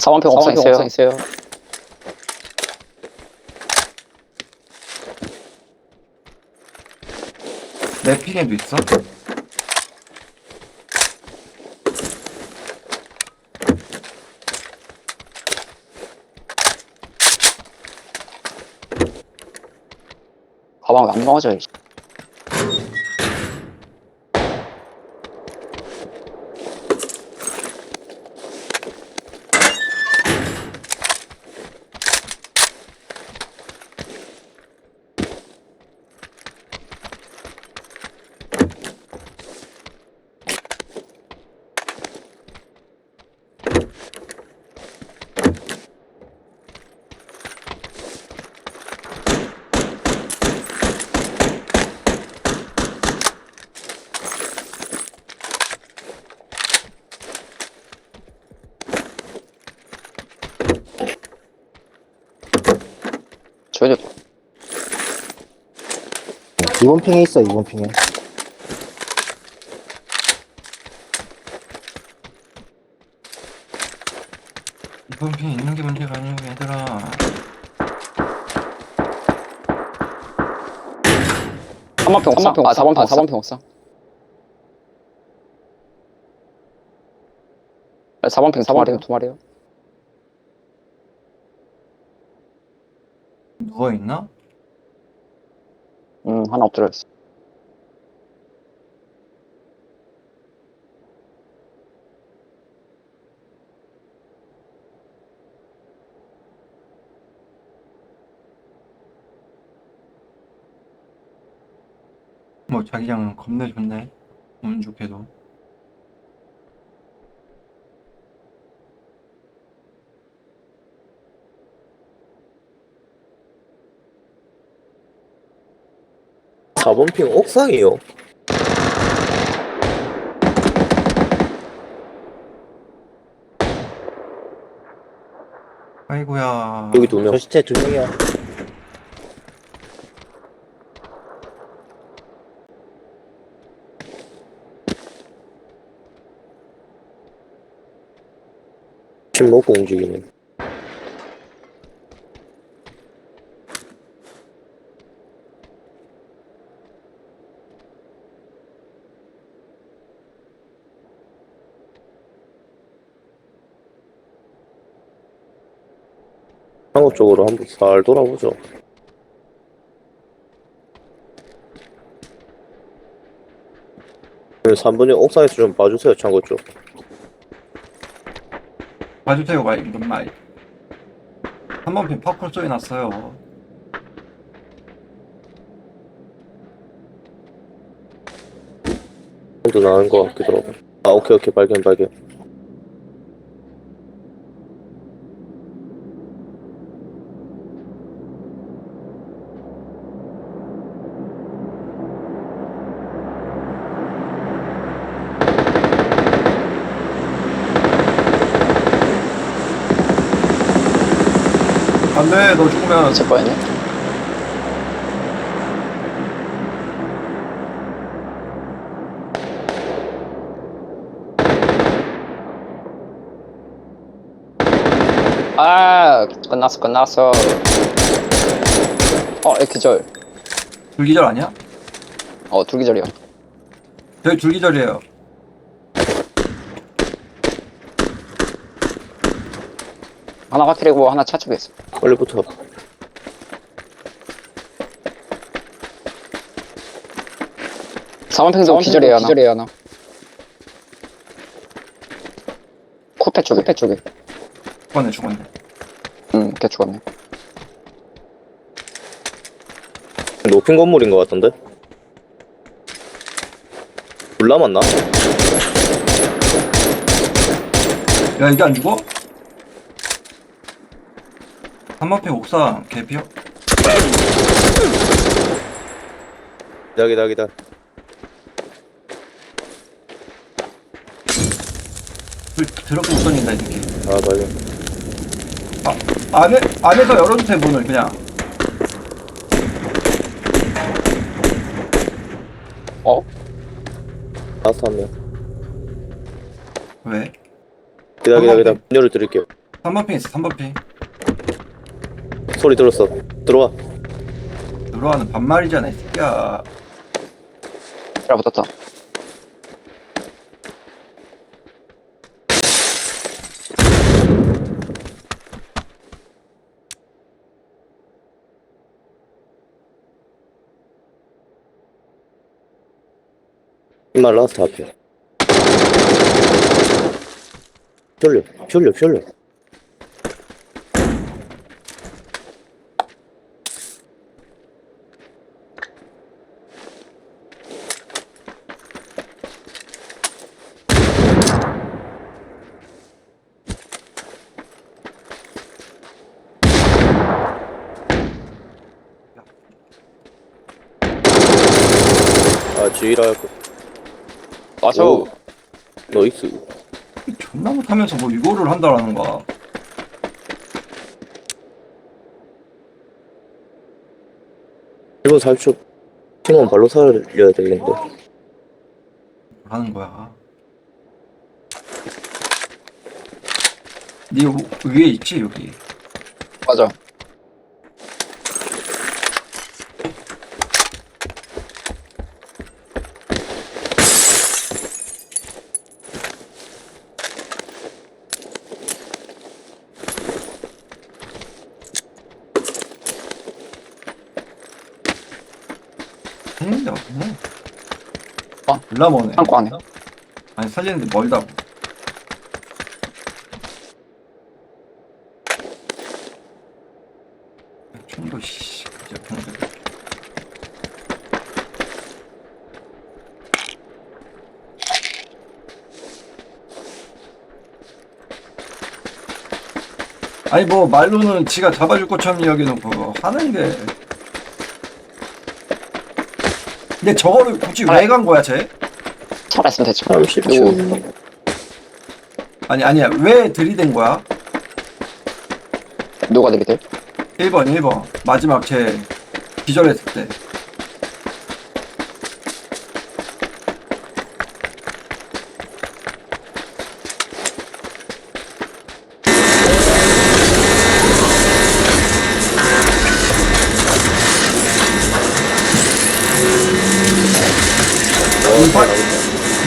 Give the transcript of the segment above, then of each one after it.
4번평 옥상 있어요. 옥상 있어요. 내 픽에도 있어? 가방 왜 안? 이 이번 핑에 있어 이번 핑에 이번 픽에 있는 게 문제가 아니고 얘들아 3번평 옥상. 아 4번평 4번평 옥상. 4번평 4번평 두 마리요. 누워 있나? 음 하나 엎드려 있어. 뭐 자기장은 겁내 좋네 운 좋게도 사번핑 옥상이요. 아이고야 여기 두 명. 저 시체 두 명이야 침 먹고 움직이네. 창고 쪽으로 한번 살 돌아보죠. 그 3번이 옥상에서 좀 봐주세요, 창고 쪽. 봐주세요 마 이런 말 한번 픽 퍼클 쏘이 났어요 도 나은 것 같기도 하고. 아, 오케이, 오케이, 발견, 발견. 안돼 너 죽으면 제 거였네. 아 끝났어 끝났어. 어 기절. 불기절 아니야? 어 둘기절이야. 저희 불기절이에요 하나 확킬이고 하나 차 쪽에 있어. 빨리 붙어. 사원평도 기절이에요 하나. 기절이에요 하나. 쿠페 쪽에. 쿠페 쪽에. 죽었네 죽었네 응, 걔 죽었네. 높인 건물인 것 같던데? 불 남았나? 야 이게 안 죽어? 한번 픽 옥상 개피어? 기다, 기다, 기다. 불 더럽게 못 던진다 이 새끼 아, 발견. 아 안에 안에서 열어주세요 문을 그냥 어? 라스트 한 명. 왜? 기다, 기다, 기다. 문 열어 드릴게요. 3번 핑 있어 3번 핑 소리 들었어. 들어와. 들어와는 반말이잖아 이 새끼야. 잘 붙었다. 이말 라스트 앞에. fj올려 fj올려 fj올려 아 주의라 맞아. 오. 너이스 존나 못하면서 뭐 이거를 한다라는 거야 일본 40초 팀원 발로 살려야 되겠는데 하는 거야 네 우- 위에 있지 여기 맞아. 했는데 없네 어? 졸라 머네 창고 안에. 아니 살리는데 멀다고 총도 씨 진짜 아니 뭐 말로는 지가 잡아줄 것처럼 이야기해놓고 하는 게 근데 저거를 굳이 왜 간 거야 쟤? 살아있으면 되지. 30초 아니 아니야 왜 들이댄 거야? 누가 되게 돼? 1번 1번 마지막 제 기절했을 때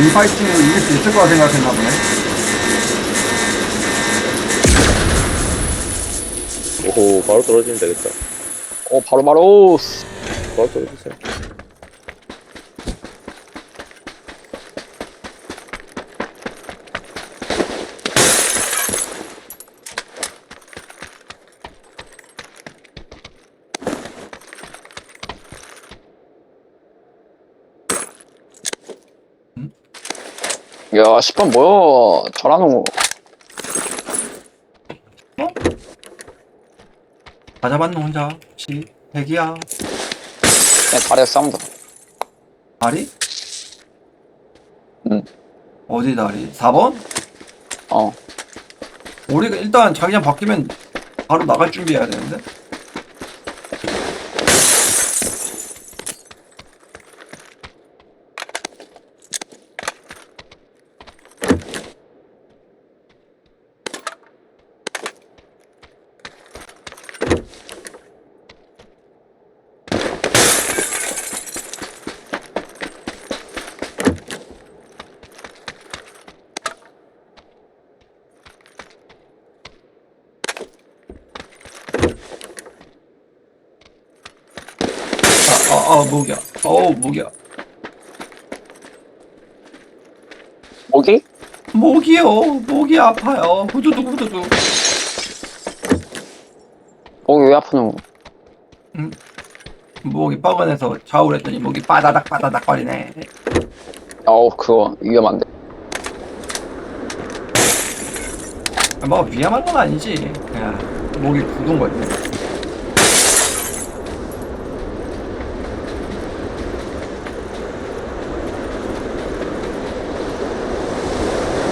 인파이팅으로 이길 수 있을 거라 생각했나 보네. 오호 바로 떨어지면 되겠다. 어, 바로 바로. 바로 떨어지세요 야, 10번 뭐야. 저라노. 다 잡았노 혼자 혹시 대기야 내 다리에 싸운다. 다리? 응. 어디 다리? 4번? 어. 우리가 일단 자기장 바뀌면 바로 나갈 준비해야 되는데 아, 아, 아, 목이야. 어우, 목이야. 목이? 목이요. 목이 아파요. 후두둑, 후두둑. 목이 왜 아프노? 목이 뻐근해서 좌우를 했더니 목이 빠다닥 빠다닥 거리네. 어우, 그거 위험한데. 뭐 위험한 건 아니지. 그냥 목이 굳은 거지.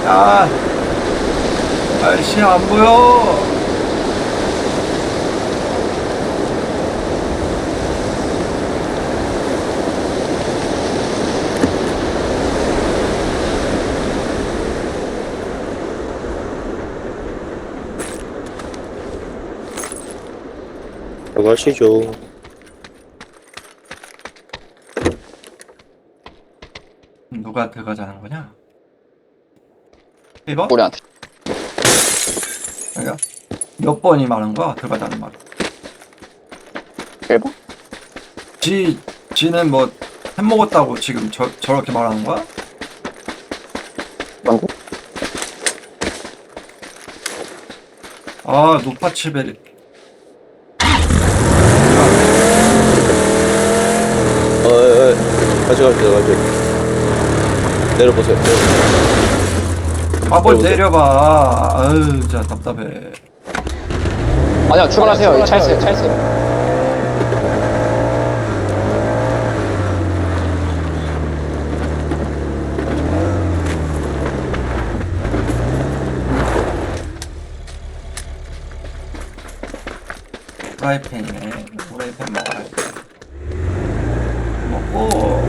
야, 날씨 안 보여. 들어가시죠. 누가 들어가자는 거냐? 1번? 우리한테. 그러니까 몇 번이 말한 거야? 들어가자는 말. 1번? 지, 지는 뭐, 햄 먹었다고 지금 저, 저렇게 말하는 거야? 뭔데? 아, 노파치베리. 어, 어, 어. 같이 갑시다, 같이. 내려보세요. 내려보세요. 아, 뭘 내려보세요. 내려봐. 아유, 진짜 답답해. 아니야, 출발하세요. 차 있어요, 차 있어요. 프라이팬이네. 프라이팬 먹어야 돼. 먹고.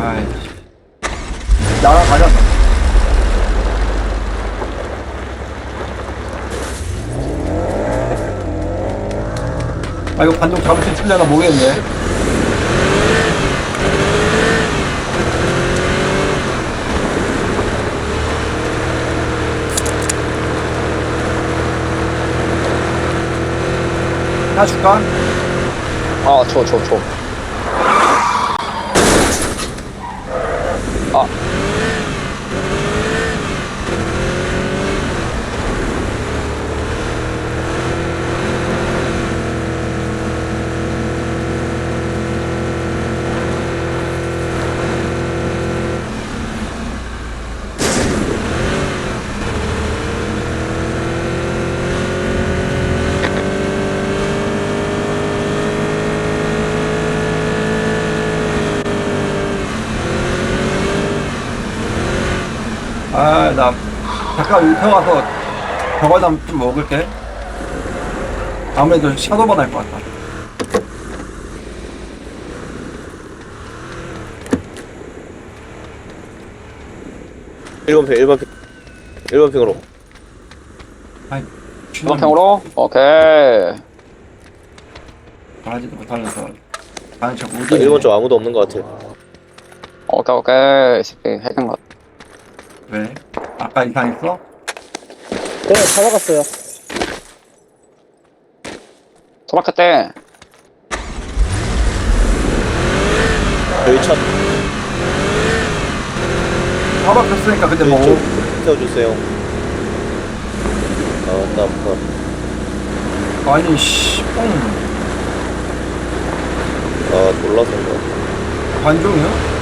아이씨. 나랑 가자. 아, 이거 반동 잡을 수 있으려나 모르겠네. 하나 줄까? 아, 줘, 줘, 줘. 아. 아, 나 잠깐 울터 가서 저거담 좀 먹을게. 아무래도 샤도만 할 것 같다. 1번 핑, 1번 핑. 1번 핑으로. 아이, 중앙평으로? 오케이. 말하지도 못하면서 아니 저 자, 우기 1번 쪽 아무도 없는 것 같아. 오케이, 오케이. 이 새끼 핵인 것 같아. 왜? 아까 이상했어? 네, 찾아갔어요. 소박할 때, 저희 차 화박 폈으니까 근데 뭐 태워주세요. 아, 나 아파. 아니 씨 뽕. 아, 몰라서 그런가. 관종이요?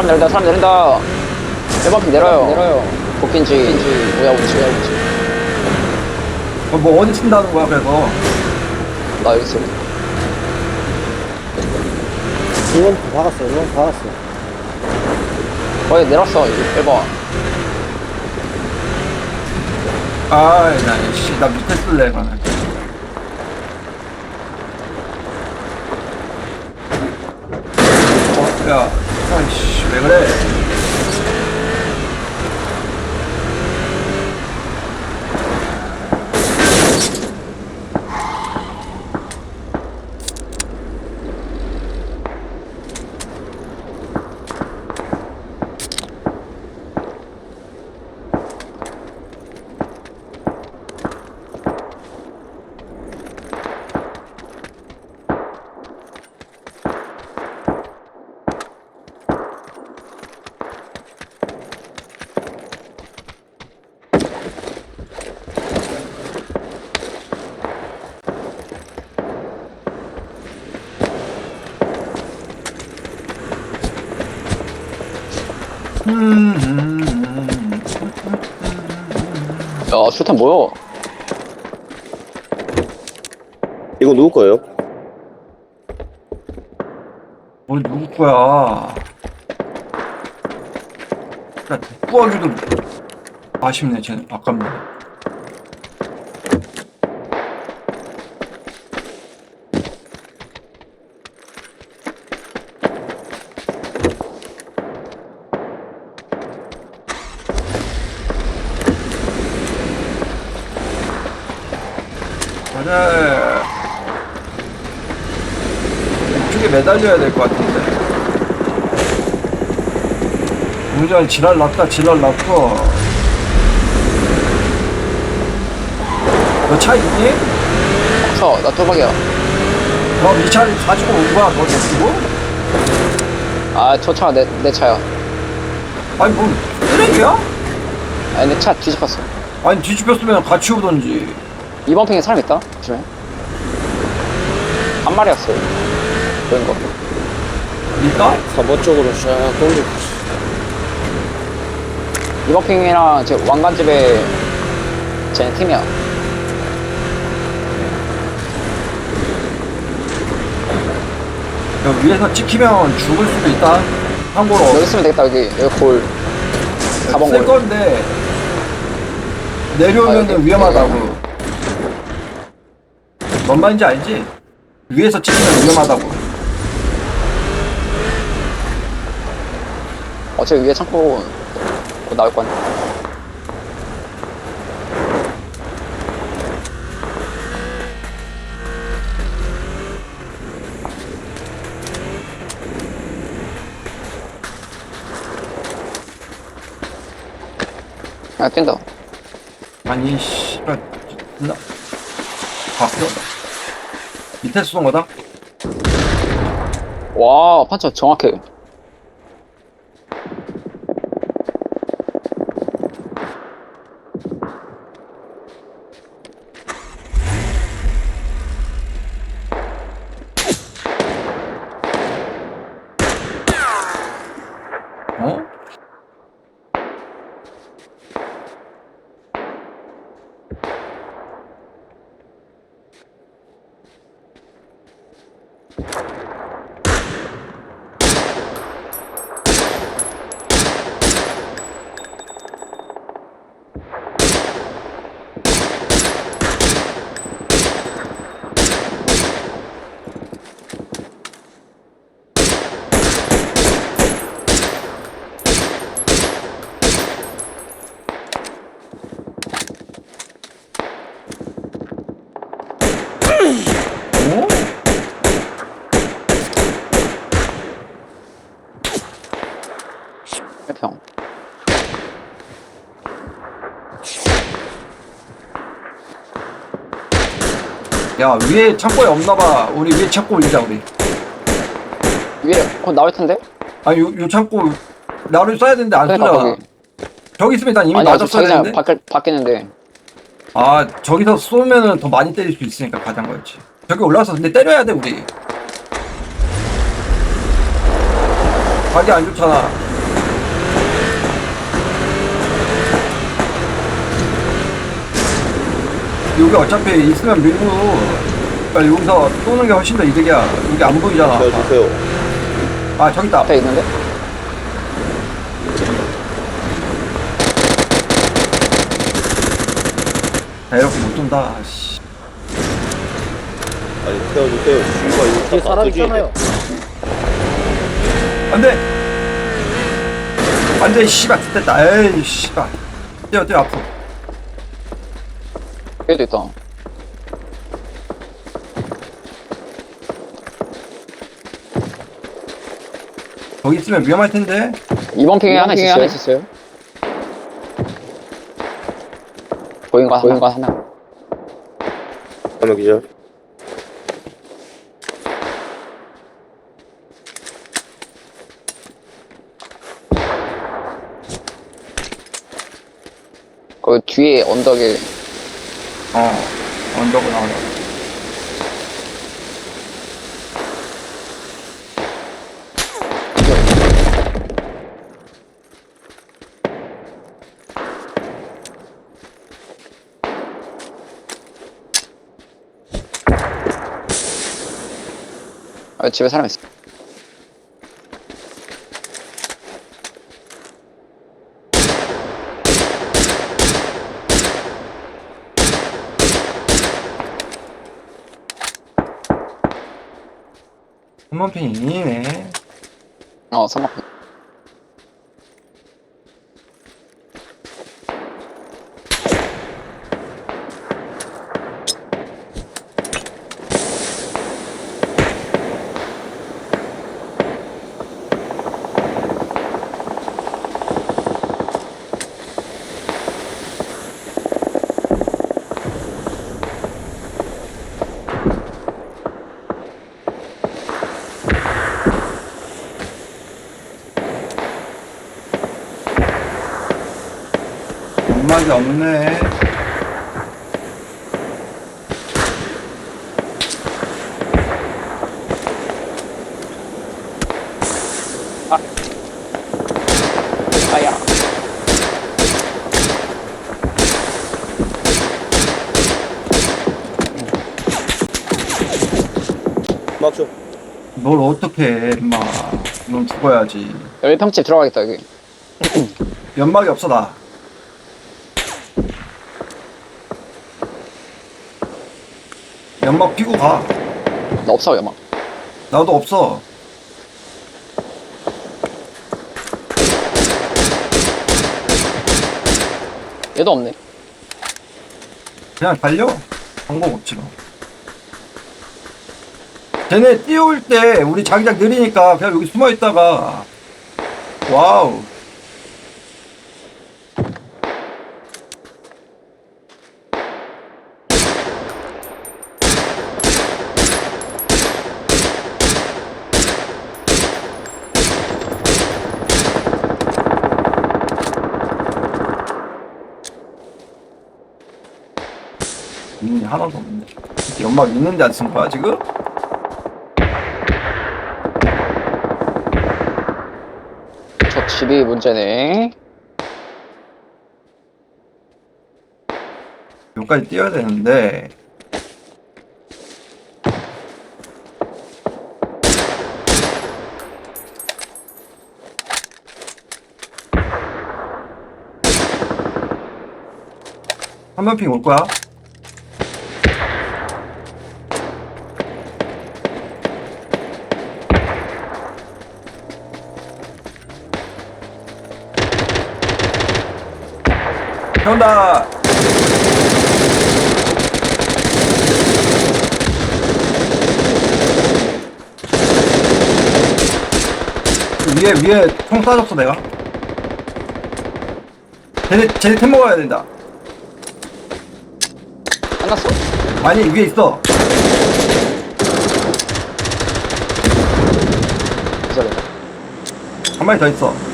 사람 내린다, 사람 내린다. 1번 피 내려요. 내려요. 도끼인지, 우야우지, 우야우지. 어, 뭐 어디 친다는 거야 그래서 나 여기 있어. 1번 다 박았어요. 1번 다 박았어요. 거의 내렸어, 1번. 아이 나씨나 밑에 쓸래 그러면 어, 야 아이씨 야, 슈탄 뭐야? 이거 누구 거예요? 뭘 누구 거야? 야, 구하기도 아쉽네, 쟤는. 아깝네. 가자. 이쪽에 매 달려야 될 것 같은데. 운전 지랄 났다, 지랄 났고. 너 차 있니? 쳐, 나 토박이야. 그럼 이 차를 가지고 온 거야, 너 냅두고? 아, 저 차가 내, 내 차야. 아니, 뭐, 쓰레기야? 아니, 내 차 뒤집혔어. 아니, 뒤집혔으면 같이 오던지. 이번 핑에 사람 있다? 조심해. 한 마리였어요. 보인 거. 일까? 3번 쪽으로 쫙 돌리고. 핑이랑 지금 왕관집에 쟤네 팀이야. 야, 위에서 찍히면 죽을 수도 있다. 참고로. 여기 있으면 되겠다, 여기. 여기 골. 4번 쓸 골. 건데 내려오면 아, 여기. 위험하다고. 뭔 말인지 알지? 위에서 찍히면 위험하다고. 어차피 위에 창고 곧 나올 거네. 아, 뛴다. 아니 씨발 나 바뀌어. 밑에서 쏜 거다. 와, 판처 정확해. 어? 어? 해평. 야 위에 창고에 없나봐. 우리 위에 창고 올리자 우리. 위에 곧 나올 텐데? 아니 요, 요 창고 나를 써야 되는데 안 그러니까 쓰잖아. 거기. 저기 있으면 일단 이미 아니, 자기장 되는데. 바뀌, 바뀌는데. 아 저기서 쏘면은 더 많이 때릴 수 있으니까 가장 거였지 저기 올라와서 근데 때려야 돼 우리 가기 안 좋잖아 여기 어차피 있으면 밀고 그러니까 여기서 쏘는 게 훨씬 더 이득이야 여기 안 보이잖아 태워주세요. 아 저기 있다 앞에 있는데? 야 이렇게 못 쏜다 씨. 아니, 태워주세요. 씨발, 이거 뒤에 다 사람. 있잖아요. 안돼 완전 씨발 됐다 에이 씨발 뛰어 뛰어 앞으로 여기도 있다. 거기 있으면 위험할 텐데 이번 핑에 하나 있었어요? 하나 있었어요? 보인 거 하나. 보인 거 하나. 한명 기절. 거기 뒤에 언덕에 어 언덕을 나오네 아, 집에 사람 있어. 한번핀 이네 어, 삼각. 연 막이 없네. 아야. 막 줘. 뭘 어떻게 해, 임마. 넌 죽어야지. 여기 평집 들어가겠다 여기. 연막이 없어, 나. 연막 피고 가. 나 없어 여막. 나도 없어. 얘도 없네. 그냥 달려. 방법 없지 뭐. 쟤네 뛰어올 때 우리 자기장 느리니까 그냥 여기 숨어 있다가 와우. 음, 하나도 없네. 연막 있는데 안쓴 거야, 지금? 저 집이 문제네. 여기까지 뛰어야 되는데. 한번 핑 올 거야? 온다. 위에 위에 총 쏴줬어 내가. 쟤네 쟤네 템 먹어야 된다. 끝났어? 아니 위에 있어. 한 마리 더 있어.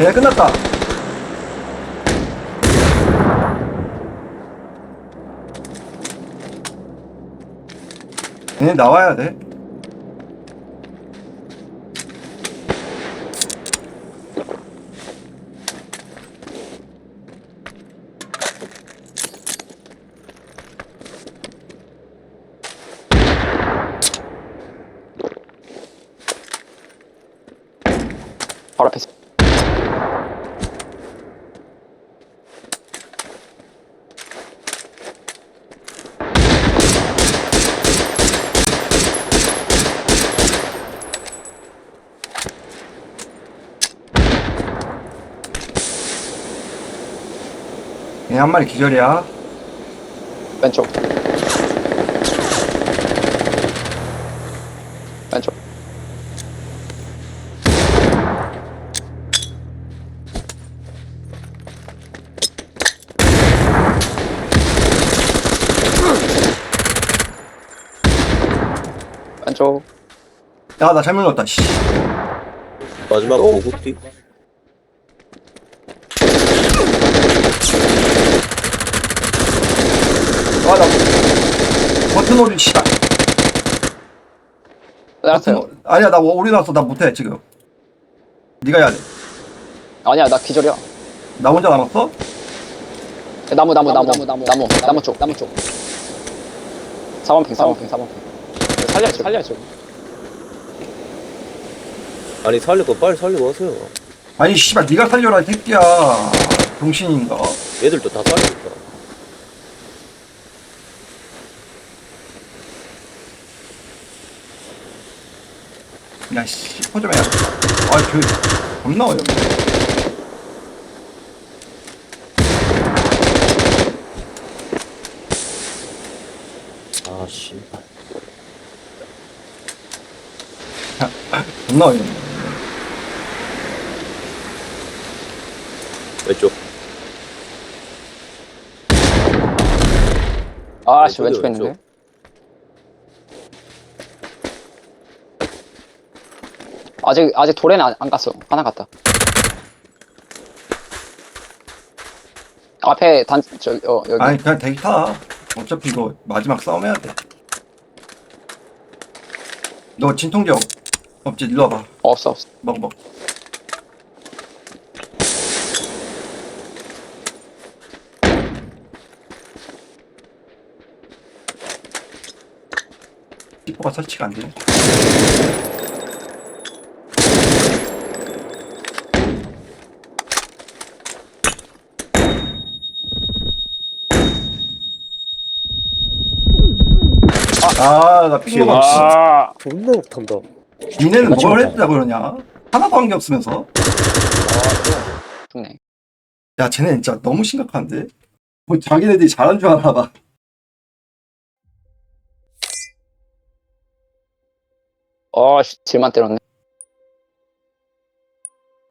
얘네 끝났다. 얘네 나와야 돼. 한 마리 기절이야. 왼쪽. 왼쪽. 왼쪽. 야 나 잘못 넣었다. 씨. 마지막 또? 보급뒤. 아나 버튼 오리 씨다. 나갔어요. 아니야 나 오리 났어 나 못해 지금. 네가 해야 돼. 아니야, 나 기절이야. 나 혼자 남았어? 나무, 나무, 나무, 나무, 나무, 나무, 나무 쪽, 나무 쪽. 4번 핑, 4번 핑, 4번 핑. 살려야죠, 살려야죠. 아니 거 빨리 살리고 하세요. 아니 씨발 네가 살려라 이 새끼야. 정신인가? 얘들도 다 살리니까. 야씨 포좀 해야 돼. 아그 겁나 어렵네. 아 씨. 겁나 어렵네. 왼쪽. 아씨, 왼쪽에 있는데. 왼쪽. 아직 아직 도래는 안, 안 갔어. 하나 갔다. 앞에 단 저 어, 여기. 아니 그냥 대기 타. 어차피 이거 마지막 싸움 해야 돼 너 진통제 없, 없지? 일로 와봐. 없어 없어. 먹어 먹어. 찌뽀가 설치가 안 되네 아나 핑거가 아, 존나 못한다. 니네는 뭘 했다고 그러냐 하나도 한 게 없으면서 죽네. 야 쟤네 진짜 너무 심각한데 뭐 자기네들이 잘한 줄 알아 봐 어, 씨, 질만 때렸네.